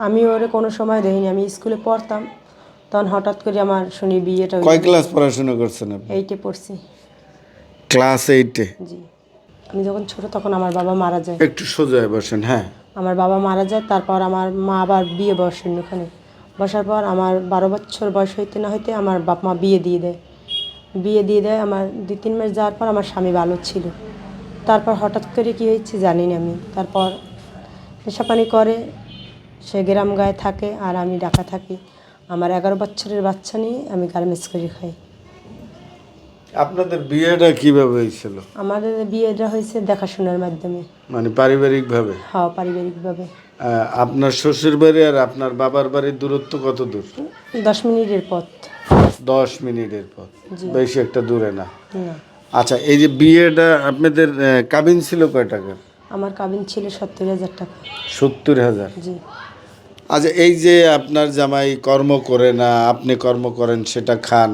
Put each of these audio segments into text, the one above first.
আমি ওরে কোনো সময় দেখিনি আমি স্কুলে পড়তাম। তখন হঠাৎ করে আমার শুনি বিয়েটা কয় ক্লাস পড়াশোনা করছেন আপনি? এইটে পড়ছি। ক্লাস এইটে জি। আমি যখন ছোট তখন আমার বাবা মারা যায়। একটু সোজা বসেন হ্যাঁ। আমার বাবা মারা যায় তারপর আমার মা আবার বিয়ে বসেন ওখানে। বসার পর আমার বারো বছর বয়স হইতে না হইতে আমার বাপ মা বিয়ে দিয়ে দেয়। বিয়ে দিয়ে দেয় আমার দুই তিন মাস যাওয়ার পর আমার স্বামী ভালো ছিল। তারপর হঠাৎ করে কী হয়েছে জানি না আমি। তারপর নেশাপানি করে সে গ্রাম গায়ে থাকে আর আমি ঢাকা থাকি। আমার এগারো বছরের বাচ্চা নিয়ে আমি গার্মেন্টস করে খাই। আপনাদের বিয়েটা কীভাবে হয়েছিল? আমাদের বিয়েটা হয়েছে দেখাশোনার মাধ্যমে। মানে পারিবারিকভাবে? হওয়া পারিবারিকভাবে। আপনার শ্বশুর বাড়ি আর আপনার বাবার বাড়ির দূরত্ব কত দূর? দশ মিনিটের পথ। দশ মিনিটের পথ। বেশি একটা দূরে না। আচ্ছা এই যে বিয়েটা আপনাদের কাবিন ছিল কয় টাকার? আমার কাবিন ছিল সত্তর হাজার টাকা। সত্তর হাজার। জি। আচ্ছা এই যে আপনার জামাই কর্ম করে না আপনি কর্ম করেন সেটা খান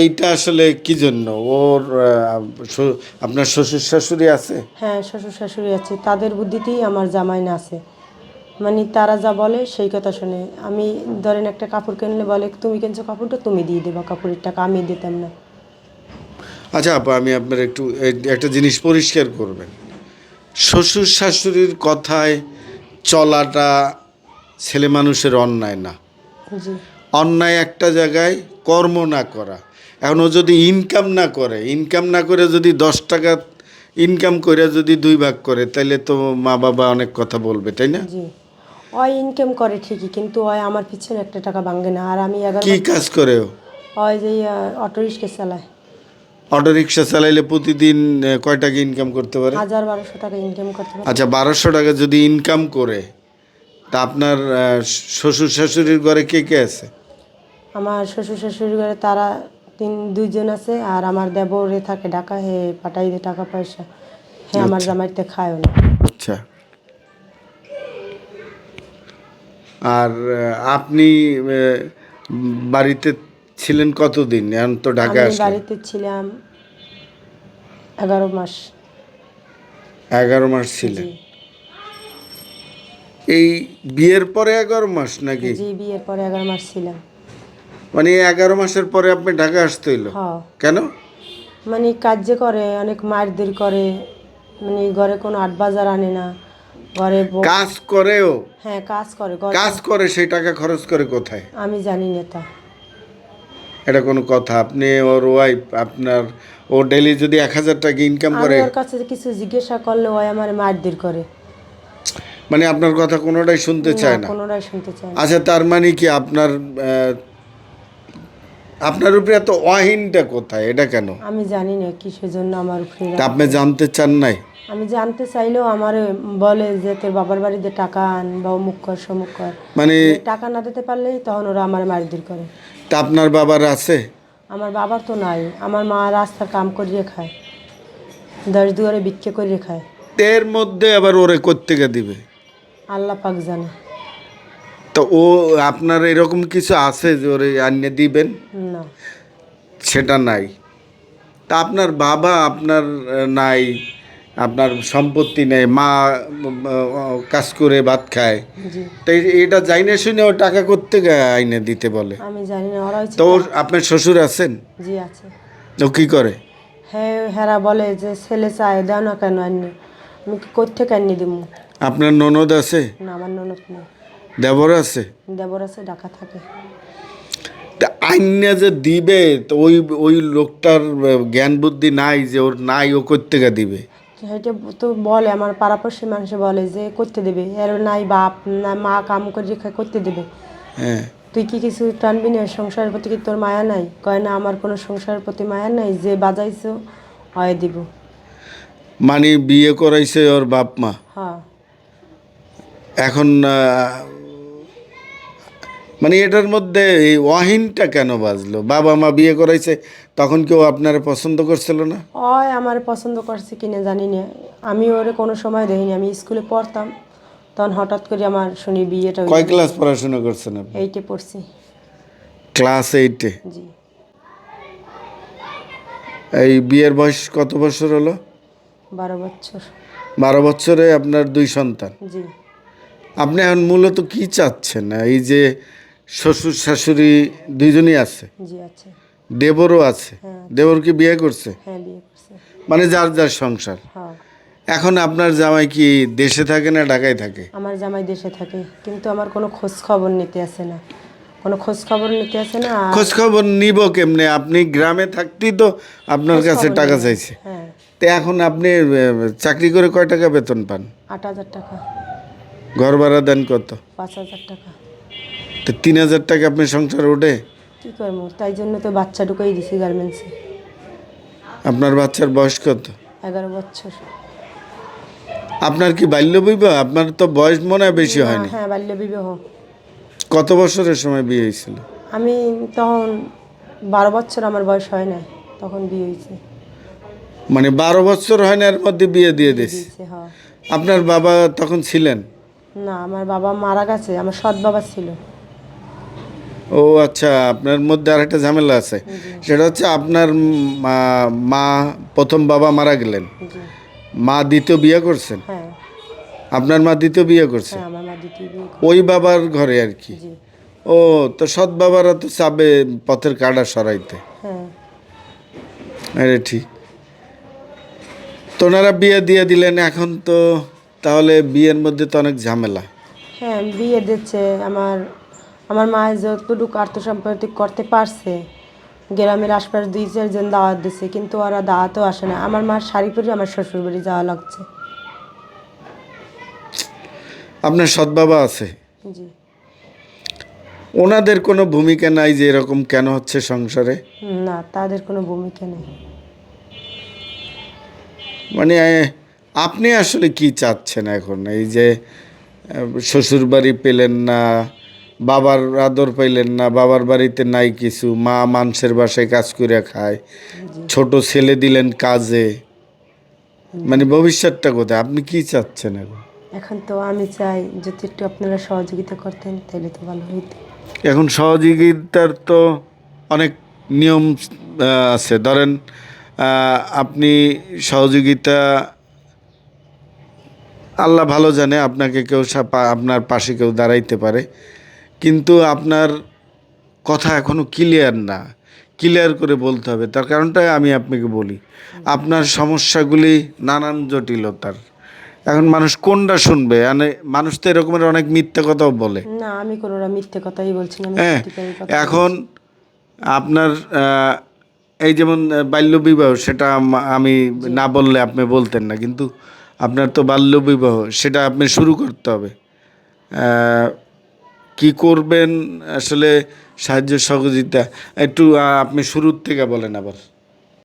এইটা আসলে কি জন্য? ওর আপনার শ্বশুর শাশুড়ি আছে? হ্যাঁ শ্বশুর শাশুড়ি আছে। তাদের বুদ্ধিতেই আমার জামাই না আছে। মানে তারা যা বলে সেই কথা শুনে। আমি ধরেন একটা কাপড় কিনলে বলে তুমি কিনছো কাপড়টা তুমি দিয়ে দেবা কাপড়ের টাকা আমি দিতাম না। আচ্ছা আপা আমি আপনার একটু একটা জিনিস পরিষ্কার করবেন। শ্বশুর শাশুড়ির কথায় চলাটা ছেলে মানুষের অন্যায় না। অন্যায় একটা জায়গায় কর্ম না করা। এখন ও যদি ইনকাম না করে ইনকাম না করে যদি দশ টাকা ইনকাম করে যদি দুই ভাগ করে তাহলে তো মা বাবা অনেক কথা বলবে তাই না? ওই ইনকাম করে ঠিকই কিন্তু ওই আমার পিছনে একটা টাকা ভাঙে না। আর আমি কি কাজ করে ও? ওই যে অটো রিক্সা চালায়। অটো রিক্সা চালাইলে প্রতিদিন কয় টাকা ইনকাম করতে পারে? হাজার বারোশো টাকা ইনকাম করতে পারে। আচ্ছা বারোশো টাকা যদি ইনকাম করে তা আপনার শ্বশুর শাশুড়ির ঘরে কে কে আছে? আমার শ্বশুর শাশুড়ি ঘরে তারা তিন দুইজন আছে আর আমার দেবরে থাকে ঢাকা হে পাঠাই দে টাকা পয়সা। হে আমার জামাইতে খায়ও না। আচ্ছা। আর আপনি বাড়িতে ছিলেন কতদিন? এখন তো ঢাকা আমি বাড়িতে ছিলাম এগারো মাস। এগারো মাস ছিলেন। এই বিয়ের পরে এগারো মাস নাকি? জি বিয়ের পরে এগারো মাস ছিলাম। মানে এগারো মাসের পরে আপনি ঢাকা আসতে হইল? কেন? মানে কাজ যে করে অনেক মারধর করে মানে ঘরে কোনো আট বাজার আনে না ঘরে কাজ করেও? হ্যাঁ কাজ করে ঘরে কাজ করে সেই টাকা খরচ করে কোথায়? আমি জানি না তা এটা কোনো কথা। আপনি ওর ওয়াইফ আপনার ও ডেলি যদি এক হাজার টাকা ইনকাম আমি করে ওর কাছে কিছু জিজ্ঞাসা করলে ওই আমার মারধর করে। মানে আপনার কথা কোনোটাই শুনতে চায় না কোনোটাই শুনতে চায় না। আচ্ছা তার মানে কি আপনার আহ, আপনার উপরে এত অহিনটা কোথায়? এটা কেন? আমি জানি না কিসের জন্য আমার উপরে তা আপনি জানতে চান নাই? আমি জানতে চাইলেও আমার বলে যে তোর বাবার বাড়িতে টাকা আন বা অমুক কর সমুক কর। মানে টাকা না দিতে পারলেই তখন ওরা আমার মারধর করে। তা আপনার বাবার আছে? আমার বাবার তো নাই। আমার মা রাস্তার কাম করিয়ে খায়। দশ দুয়ারে বিক্রি করিয়ে খায়। এর মধ্যে আবার ওরে কোত্থেকে দিবে? আল্লাহ পাক জানে। তো ও আপনার এরকম কিছু আছে যে ওরে আনিয়ে দিবেন? না। সেটা নাই। তা আপনার বাবা আপনার নাই আপনার সম্পত্তি নেই মা কাজ করে ভাত খায়। জি। তো এটা যাই না শুনে ও টাকা করতে আইনে দিতে বলে? আমি জানি না ওরা তো আপনার শ্বশুর আছেন? জি আছে। ও কি করে? হ্যাঁ হেরা বলে যে ছেলে চায় দাও না কেন আনি আমি কোথেকে আনি দিব আপনার ননদ আছে? না আমার ননদ নেই। দেবর আছে? দেবর আছে ঢাকা থাকে। তা আইনে যে দিবে তো ওই ওই লোকটার জ্ঞান বুদ্ধি নাই যে ওর নাই ও কোথেকে দিবে? সেটা তো বলে আমার পাড়াপড়শি মানুষে বলে যে করতে দেবে। এর নাই বাপ না মা কাম করে করতে দেবে। হ্যাঁ। তুই কি কিছু টানবি না? সংসারের প্রতি কি তোর মায়া নাই? কয় না আমার কোনো সংসারের প্রতি মায়া নাই যে বাজাইছো হয় দিব। মানে বিয়ে করাইছে ওর বাপ মা? হ্যাঁ। এখন মানে এটার মধ্যে এই অহিনটা কেন বাজলো? বাবা মা বিয়ে করাইছে তখন কেউ আপনারা পছন্দ করছিল না? ওই আমার পছন্দ করছে কিনা জানি না। আমি ওরে কোনো সময় দেখিনি আমি স্কুলে পড়তাম। তখন হঠাৎ করে আমার শুনি বিয়েটা কয় ক্লাস পড়াশোনা করছেন আপনি? এইটে পড়ছি। ক্লাস এইটে? জি। এই বিয়ের বয়স কত বছর হলো? বারো বছর। বারো বছরে আপনার দুই সন্তান। জি। আপনি এখন মূলত কি চাচ্ছেন? এই যে শ্বশুর শাশুড়ি দুইজনই আছে? জি আছে। দেবরও আছে? হ্যাঁ। দেবর কি বিয়ে করছে? হ্যাঁ বিয়ে করছে। মানে যার যার সংসার? হ্যাঁ। এখন আপনার জামাই কি দেশে থাকে না ঢাকায় থাকে? আমার জামাই দেশে থাকে কিন্তু আমার কোনো খোঁজ খবর নিতে আসে না। কোনো খোঁজ খবর নিতে আসে না। আর খোঁজ খবর নিব কেমনে? আপনি গ্রামে থাকতেই তো আপনার কাছে টাকা চাইছে। হ্যাঁ। তো এখন আপনি আহ, চাকরি করে কয় টাকা বেতন পান? আট হাজার টাকা। ঘর ভাড়া দেন কত? পাঁচ হাজার টাকা। তো তিন হাজার টাকা আপনি সংসার ওঠে? কী করব? তাই জন্য তো বাচ্চা ঢুকেই দিছি গার্মেন্টসে। আপনার বাচ্চার বয়স কত? এগারো বছর। আপনার কি বাল্য বিবাহ? আপনার তো বয়স মনে হয় বেশি হয়নি। হ্যাঁ বাল্য বিবাহ। কত বছরের সময় বিয়ে হয়েছিল? আমি তখন বারো বছর আমার বয়স হয় নাই তখন বিয়ে হয়েছে। মানে বারো বছর হয় না এর মধ্যে বিয়ে দিয়ে দিয়েছে হ্যাঁ। আপনার বাবা তখন ছিলেন? না আমার বাবা মারা গেছে আমার সৎ বাবা ছিল। ও আচ্ছা আপনার মধ্যে আরেকটা ঝামেলা আছে। সেটা হচ্ছে আপনার মা- প্রথম বাবা মারা গেলেন। মা দ্বিতীয় বিয়ে করছেন? হ্যাঁ। আপনার মা দ্বিতীয় বিয়ে করছে হ্যাঁ ওই বাবার ঘরে আর কি? ও তো সৎ বাবারা তো চাবে পথের কাটা সরাইতে। হ্যাঁ। আরে ঠিক। তো ওনারা বিয়ে দিয়ে দিলেন এখন তো বিয়ের মধ্যে তো অনেক ঝামেলা। হ্যাঁ বিয়ে দিচ্ছে আমার আমার মা যতটুকু আত্মসম্পর্ক করতে পারছে গ্রামের আশপাশ দুই চারজন দাওয়াত দিছে কিন্তু ওরা দাওয়াতও আসে না। আমার মার শাড়ি পরে আমার শ্বশুর বাড়ি যাওয়া লাগছে। আপনার সৎ বাবা আছে? জি। ওনাদের কোনো ভূমিকা নাই যে এরকম কেন হচ্ছে সংসারে? না তাদের কোনো ভূমিকা নেই। মানে আপনি আসলে কি চাচ্ছেন এখন? এই যে শ্বশুর বাড়ি পেলেন না বাবার আদর পাইলেন না বাবার বাড়িতে নাই কিছু মা মানুষের বাসায় কাজ করে খায় ছোট ছেলে দিলেন কাজে মানে ভবিষ্যৎটা কোথায়? আপনি কি চাচ্ছেন এখন? এখন তো আমি চাই যদি একটু আপনারা সহযোগিতা করতেন তাহলে তো ভালো হইতো। এখন সহযোগিতার তো অনেক নিয়ম আছে। ধরেন আপনি সহযোগিতা আল্লাহ ভালো জানে আপনাকে কেউ আপনার পাশে কেউ দাঁড়াইতে পারে। কিন্তু আপনার কথা এখনও ক্লিয়ার না। ক্লিয়ার করে বলতে হবে। তার কারণটা আমি আপনাকে বলি আপনার সমস্যাগুলি নানান জটিলতার। এখন মানুষ কোনটা শুনবে? মানে মানুষ তো এরকমের অনেক মিথ্যা কথাও বলে। না আমি কোনোটা মিথ্যে কথাই বলছি না হ্যাঁ এখন আপনার এই যেমন বাল্যবিবাহ সেটা আমি না বললে আপনি বলতেন না। কিন্তু আপনার তো বাল্যবিবাহ সেটা আপনি শুরু করতে হবে। কি করবেন আসলে সাহায্য সহযোগিতা? একটু আপনি শুরুর থেকে বলেন আবার।